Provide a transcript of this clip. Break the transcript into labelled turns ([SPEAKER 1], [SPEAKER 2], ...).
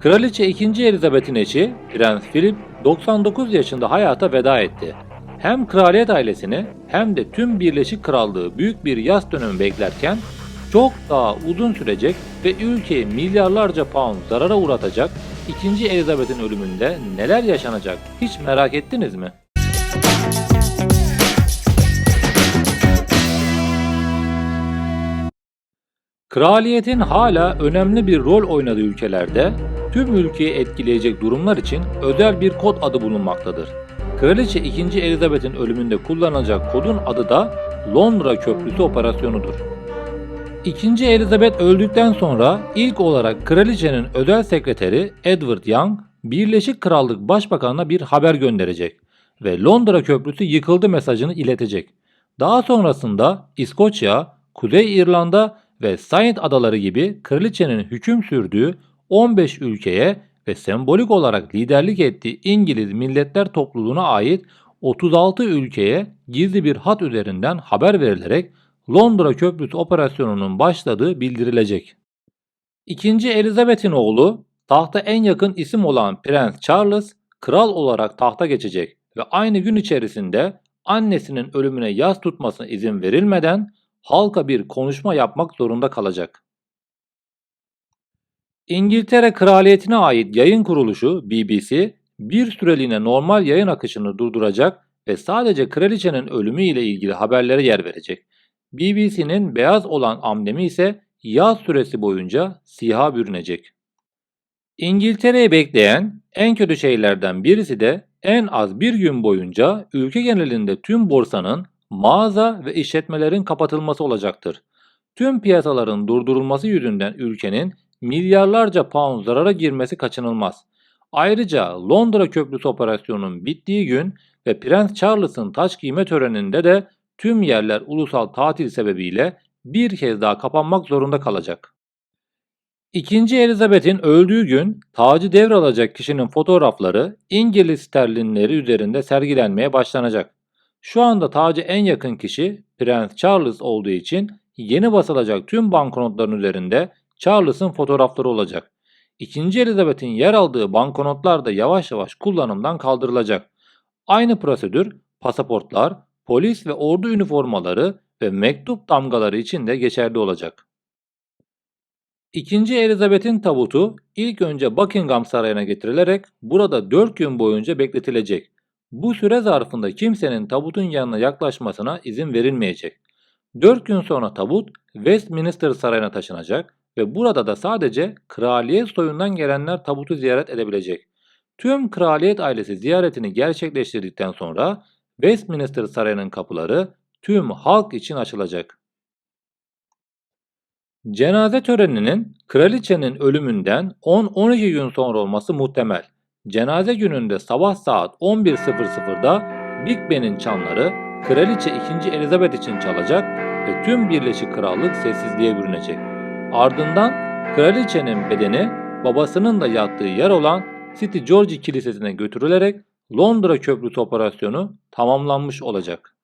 [SPEAKER 1] Kraliçe 2. Elizabeth'in eşi Prens Philip 99 yaşında hayata veda etti. Hem kraliyet ailesini hem de tüm Birleşik Krallığı büyük bir yas dönemi beklerken çok daha uzun sürecek ve ülkeyi milyarlarca pound zarara uğratacak 2. Elizabeth'in ölümünde neler yaşanacak hiç merak ettiniz mi? Kraliyetin hala önemli bir rol oynadığı ülkelerde tüm ülkeyi etkileyecek durumlar için özel bir kod adı bulunmaktadır. Kraliçe 2. Elizabeth'in ölümünde kullanılacak kodun adı da Londra Köprüsü Operasyonu'dur. 2. Elizabeth öldükten sonra ilk olarak kraliçenin özel sekreteri Edward Young, Birleşik Krallık Başbakanına bir haber gönderecek ve Londra Köprüsü yıkıldı mesajını iletecek. Daha sonrasında İskoçya, Kuzey İrlanda ve Saint Adaları gibi kraliçenin hüküm sürdüğü 15 ülkeye ve sembolik olarak liderlik ettiği İngiliz Milletler Topluluğu'na ait 36 ülkeye gizli bir hat üzerinden haber verilerek Londra Köprüsü operasyonunun başladığı bildirilecek. İkinci Elizabeth'in oğlu tahta en yakın isim olan Prens Charles kral olarak tahta geçecek ve aynı gün içerisinde annesinin ölümüne yas tutmasına izin verilmeden halka bir konuşma yapmak zorunda kalacak. İngiltere Kraliyeti'ne ait yayın kuruluşu BBC bir süreliğine normal yayın akışını durduracak ve sadece kraliçenin ölümü ile ilgili haberlere yer verecek. BBC'nin beyaz olan amblemi ise yaz süresi boyunca siyaha bürünecek. İngiltere'yi bekleyen en kötü şeylerden birisi de en az bir gün boyunca ülke genelinde tüm borsanın, mağaza ve işletmelerin kapatılması olacaktır. Tüm piyasaların durdurulması yüzünden ülkenin milyarlarca pound zarara girmesi kaçınılmaz. Ayrıca Londra Köprüsü operasyonunun bittiği gün ve Prens Charles'ın taç giyme töreninde de tüm yerler ulusal tatil sebebiyle bir kez daha kapanmak zorunda kalacak. İkinci Elizabeth'in öldüğü gün tacı devralacak kişinin fotoğrafları İngiliz sterlinleri üzerinde sergilenmeye başlanacak. Şu anda tacı en yakın kişi Prens Charles olduğu için yeni basılacak tüm banknotların üzerinde Charles'ın fotoğrafları olacak. İkinci Elizabeth'in yer aldığı banknotlar da yavaş yavaş kullanımdan kaldırılacak. Aynı prosedür pasaportlar, polis ve ordu üniformaları ve mektup damgaları için de geçerli olacak. İkinci Elizabeth'in tabutu ilk önce Buckingham Sarayı'na getirilerek burada 4 gün boyunca bekletilecek. Bu süre zarfında kimsenin tabutun yanına yaklaşmasına izin verilmeyecek. 4 gün sonra tabut Westminster Sarayı'na taşınacak ve burada da sadece kraliyet soyundan gelenler tabutu ziyaret edebilecek. Tüm kraliyet ailesi ziyaretini gerçekleştirdikten sonra Westminster Sarayı'nın kapıları tüm halk için açılacak. Cenaze töreninin kraliçenin ölümünden 10-12 gün sonra olması muhtemel. Cenaze gününde sabah saat 11.00'da Big Ben'in çanları kraliçe 2. Elizabeth için çalacak ve tüm Birleşik Krallık sessizliğe bürünecek. Ardından kraliçenin bedeni babasının da yattığı yer olan St. George Kilisesi'ne götürülerek Londra Köprüsü operasyonu tamamlanmış olacak.